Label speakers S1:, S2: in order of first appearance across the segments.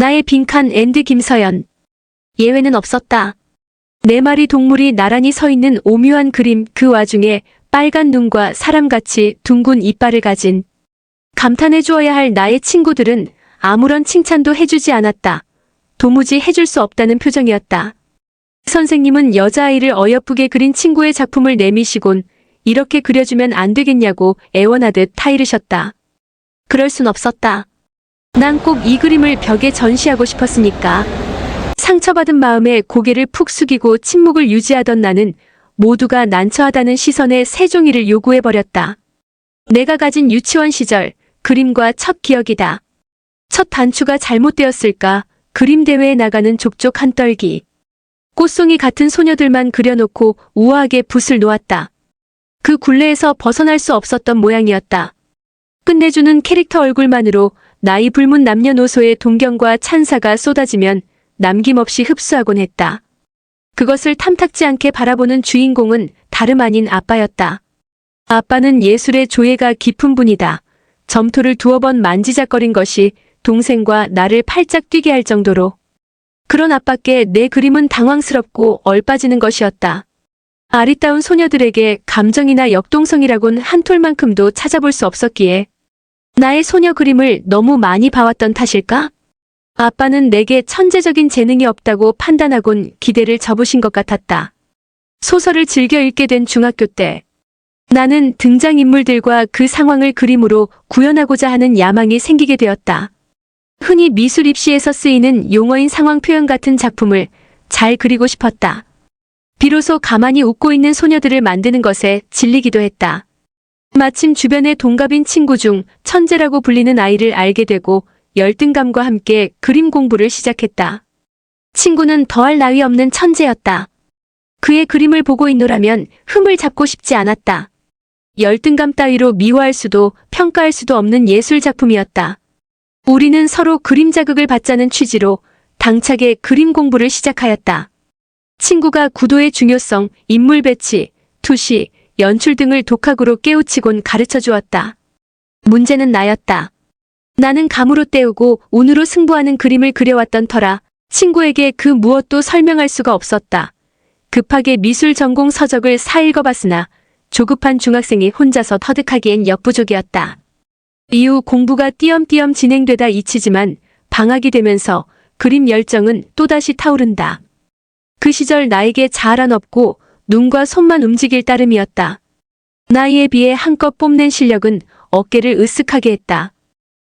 S1: 나의 빈칸 앤드 김서연. 예외는 없었다. 네 마리 동물이 나란히 서 있는 오묘한 그림 그 와중에 빨간 눈과 사람같이 둥근 이빨을 가진 감탄해 주어야 할 나의 친구들은 아무런 칭찬도 해주지 않았다. 도무지 해줄 수 없다는 표정이었다. 선생님은 여자아이를 어여쁘게 그린 친구의 작품을 내미시곤 이렇게 그려주면 안 되겠냐고 애원하듯 타이르셨다. 그럴 순 없었다. 난 꼭 이 그림을 벽에 전시하고 싶었으니까. 상처받은 마음에 고개를 푹 숙이고 침묵을 유지하던 나는 모두가 난처하다는 시선에 세종이를 요구해버렸다. 내가 가진 유치원 시절 그림과 첫 기억이다. 첫 단추가 잘못되었을까 그림 대회에 나가는 족족 한 떨기. 꽃송이 같은 소녀들만 그려놓고 우아하게 붓을 놓았다. 그 굴레에서 벗어날 수 없었던 모양이었다. 끝내주는 캐릭터 얼굴만으로 나이 불문 남녀노소의 동경과 찬사가 쏟아지면 남김없이 흡수하곤 했다. 그것을 탐탁지 않게 바라보는 주인공은 다름 아닌 아빠였다. 아빠는 예술의 조예가 깊은 분이다. 점토를 두어 번 만지작거린 것이 동생과 나를 팔짝 뛰게 할 정도로. 그런 아빠께 내 그림은 당황스럽고 얼빠지는 것이었다. 아리따운 소녀들에게 감정이나 역동성이라곤 한 톨만큼도 찾아볼 수 없었기에 나의 소녀 그림을 너무 많이 봐왔던 탓일까? 아빠는 내게 천재적인 재능이 없다고 판단하곤 기대를 접으신 것 같았다. 소설을 즐겨 읽게 된 중학교 때 나는 등장인물들과 그 상황을 그림으로 구현하고자 하는 야망이 생기게 되었다. 흔히 미술 입시에서 쓰이는 용어인 상황 표현 같은 작품을 잘 그리고 싶었다. 비로소 가만히 웃고 있는 소녀들을 만드는 것에 질리기도 했다. 마침 주변의 동갑인 친구 중 천재라고 불리는 아이를 알게 되고 열등감과 함께 그림 공부를 시작했다. 친구는 더할 나위 없는 천재였다. 그의 그림을 보고 있노라면 흠을 잡고 싶지 않았다. 열등감 따위로 미워할 수도 평가할 수도 없는 예술 작품이었다. 우리는 서로 그림 자극을 받자는 취지로 당차게 그림 공부를 시작하였다. 친구가 구도의 중요성, 인물 배치, 투시, 연출 등을 독학으로 깨우치곤 가르쳐 주었다. 문제는 나였다. 나는 감으로 때우고 운으로 승부하는 그림을 그려왔던 터라 친구에게 그 무엇도 설명할 수가 없었다. 급하게 미술 전공 서적을 사 읽어봤으나 조급한 중학생이 혼자서 터득하기엔 역부족이었다. 이후 공부가 띄엄띄엄 진행되다 잊히지만 방학이 되면서 그림 열정은 또다시 타오른다. 그 시절 나에게 자아란 없고 눈과 손만 움직일 따름이었다. 나이에 비해 한껏 뽐낸 실력은 어깨를 으쓱하게 했다.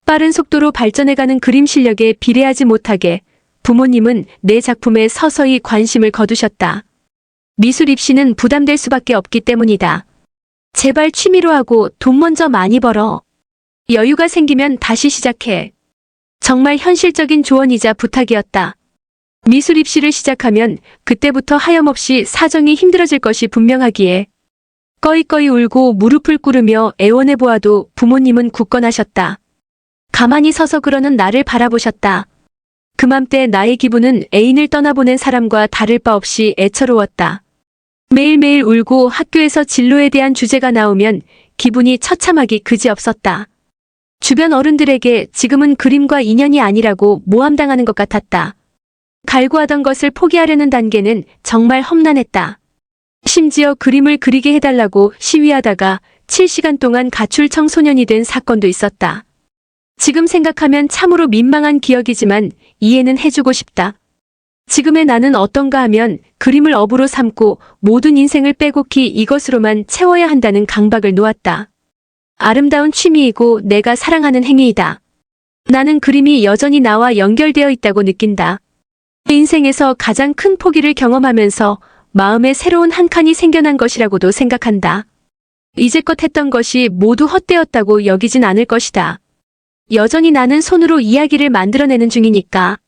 S1: 빠른 속도로 발전해가는 그림 실력에 비례하지 못하게 부모님은 내 작품에 서서히 관심을 거두셨다. 미술 입시는 부담될 수밖에 없기 때문이다. 제발 취미로 하고 돈 먼저 많이 벌어. 여유가 생기면 다시 시작해. 정말 현실적인 조언이자 부탁이었다. 미술 입시를 시작하면 그때부터 하염없이 사정이 힘들어질 것이 분명하기에 꺼이꺼이 울고 무릎을 꿇으며 애원해 보아도 부모님은 굳건하셨다. 가만히 서서 그러는 나를 바라보셨다. 그맘때 나의 기분은 애인을 떠나보낸 사람과 다를 바 없이 애처로웠다. 매일매일 울고 학교에서 진로에 대한 주제가 나오면 기분이 처참하기 그지없었다. 주변 어른들에게 지금은 그림과 인연이 아니라고 모함당하는 것 같았다. 갈구하던 것을 포기하려는 단계는 정말 험난했다. 심지어 그림을 그리게 해달라고 시위하다가 7시간 동안 가출 청소년이 된 사건도 있었다. 지금 생각하면 참으로 민망한 기억이지만 이해는 해주고 싶다. 지금의 나는 어떤가 하면 그림을 업으로 삼고 모든 인생을 빼곡히 이것으로만 채워야 한다는 강박을 놓았다. 아름다운 취미이고 내가 사랑하는 행위이다. 나는 그림이 여전히 나와 연결되어 있다고 느낀다. 인생에서 가장 큰 포기를 경험하면서 마음에 새로운 한 칸이 생겨난 것이라고도 생각한다. 이제껏 했던 것이 모두 헛되었다고 여기진 않을 것이다. 여전히 나는 손으로 이야기를 만들어내는 중이니까.